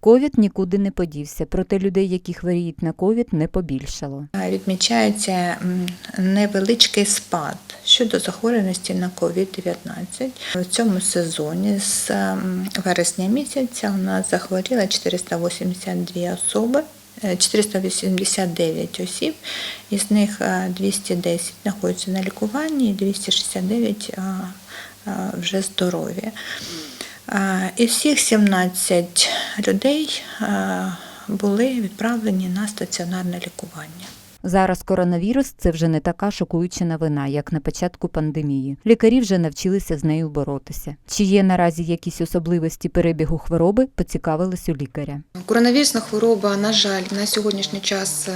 Ковід нікуди не подівся, проте людей, які хворіють на ковід, не побільшало. Відмічається невеличкий спад щодо захворюваності на COVID-19. В цьому сезоні з вересня місяця у нас захворіло 482 особи. е, 489 осіб, із них е, 210 знаходяться на лікуванні і 269 а, а, вже здорові. Із всіх 17 людей були відправлені на стаціонарне лікування. Зараз коронавірус це вже не така шокуюча новина, як на початку пандемії. Лікарі вже навчилися з нею боротися. Чи є наразі якісь особливості перебігу хвороби, поцікавились у лікаря. Коронавірусна хвороба, на жаль, на сьогоднішній час.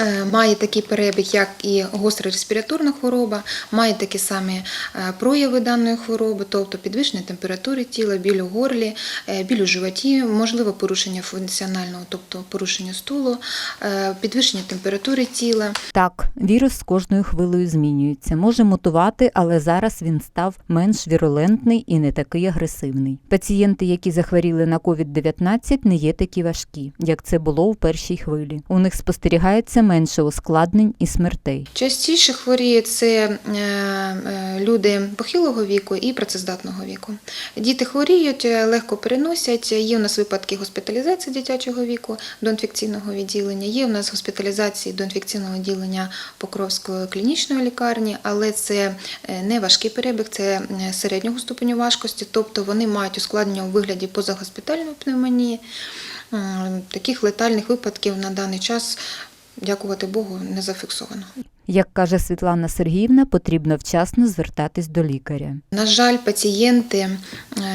Е, Має такий перебіг, як і гостра респіраторна хвороба, має такі самі е, прояви даної хвороби, тобто підвищення температури тіла, біль у горлі, е, біль у животі, можливо порушення функціонального, тобто порушення стулу, підвищення температури тіла. Так, вірус з кожною хвилею змінюється, може мутувати, але зараз він став менш вірулентний і не такий агресивний. Пацієнти, які захворіли на COVID-19, не є такі важкі, як це було у першій хвилі. У них спостерігається менше ускладнень і смертей. Частіше хворіють це е, е, люди похилого віку і працездатного віку. Діти хворіють, е, легко переносять. Є у нас випадки госпіталізації дитячого віку до інфекційного відділення. Є у нас госпіталізації до інфекційного відділення Покровської клінічної лікарні, але це не важкий перебіг, це середнього ступеню важкості, тобто вони мають ускладнення у вигляді позагоспітальної пневмонії. Таких летальних випадків на даний час, дякувати Богу, не зафіксовано. Як каже Світлана Сергіївна, потрібно вчасно звертатись до лікаря. На жаль, пацієнти е,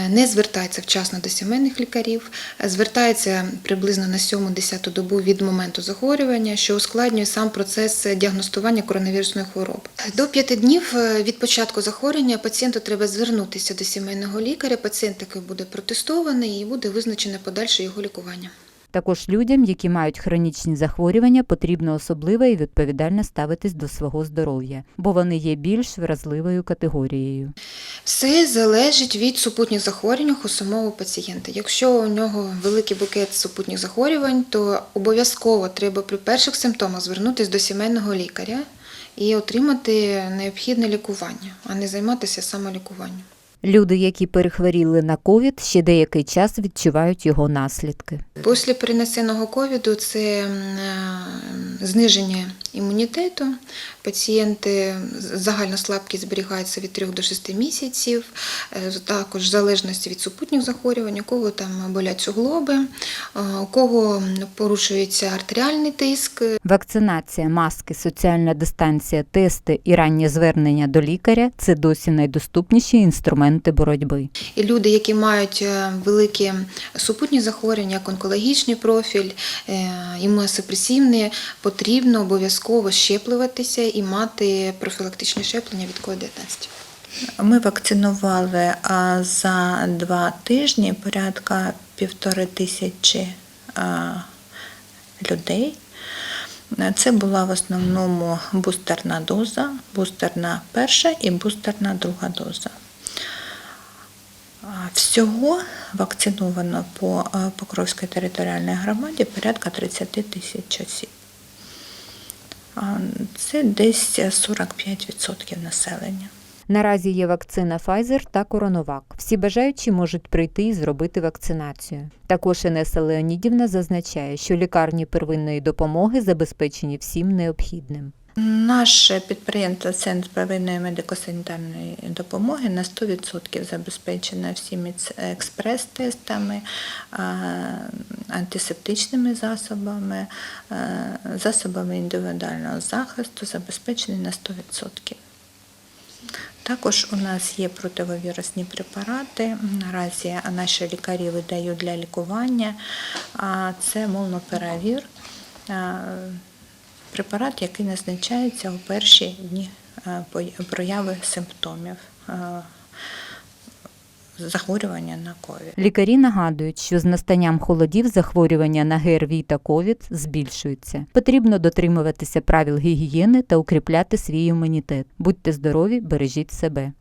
не звертаються вчасно до сімейних лікарів, звертаються приблизно на 7-10 добу від моменту захворювання, що ускладнює сам процес діагностування коронавірусної хвороби. До 5 днів е, від початку захворювання пацієнту треба звернутися до сімейного лікаря. Пацієнт такий буде протестований і буде визначене подальше його лікування. Також людям, які мають хронічні захворювання, потрібно особливо і відповідально ставитись до свого здоров'я, бо вони є більш вразливою категорією. Все залежить від супутніх захворювань у самого пацієнта. Якщо у нього великий букет супутніх захворювань, то обов'язково треба при перших симптомах звернутися до сімейного лікаря і отримати необхідне лікування, а не займатися самолікуванням. Люди, які перехворіли на ковід, ще деякий час відчувають його наслідки. Після перенесеного ковіду це е, зниження імунітету. Пацієнти загальна слабкість зберігається від 3 до 6 місяців. Е, Також в залежності від супутніх захворювань, у кого там болять суглоби, е, у кого порушується артеріальний тиск, Вакцинація, маски, соціальна дистанція, тести і раннє звернення до лікаря це досі найдоступніші інструменти боротьби. І люди, які мають е, великі супутні захворювання, як онкологічний профіль, імуносупресивні, потрібно обов'язково щеплюватися і мати профілактичні щеплення від COVID-19. Ми вакцинували за два тижні порядка півтори тисячі людей. Це була в основному бустерна доза, бустерна перша і бустерна друга доза. Всього вакциновано по Покровській територіальній громаді порядка 30 тисяч осіб. Це десь 45% населення. Наразі є вакцина Pfizer та Коронавак. Всі бажаючі можуть прийти і зробити вакцинацію. Також Інеса Леонідівна зазначає, що лікарні первинної допомоги забезпечені всім необхідним. Наше підприємство Центр первинної медико-санітарної допомоги на 100% забезпечено всіми експрес-тестами, антисептичними засобами, засобами індивідуального захисту, забезпечений на 100%. Також у нас є противовірусні препарати. Наразі наші лікарі видають для лікування. Це молнопиравір, а, препарат, який назначається у перші дні прояви симптомів захворювання на ковід. Лікарі нагадують, що з настанням холодів захворювання на ГРВІ та ковід збільшуються. Потрібно дотримуватися правил гігієни та укріпляти свій імунітет. Будьте здорові, бережіть себе.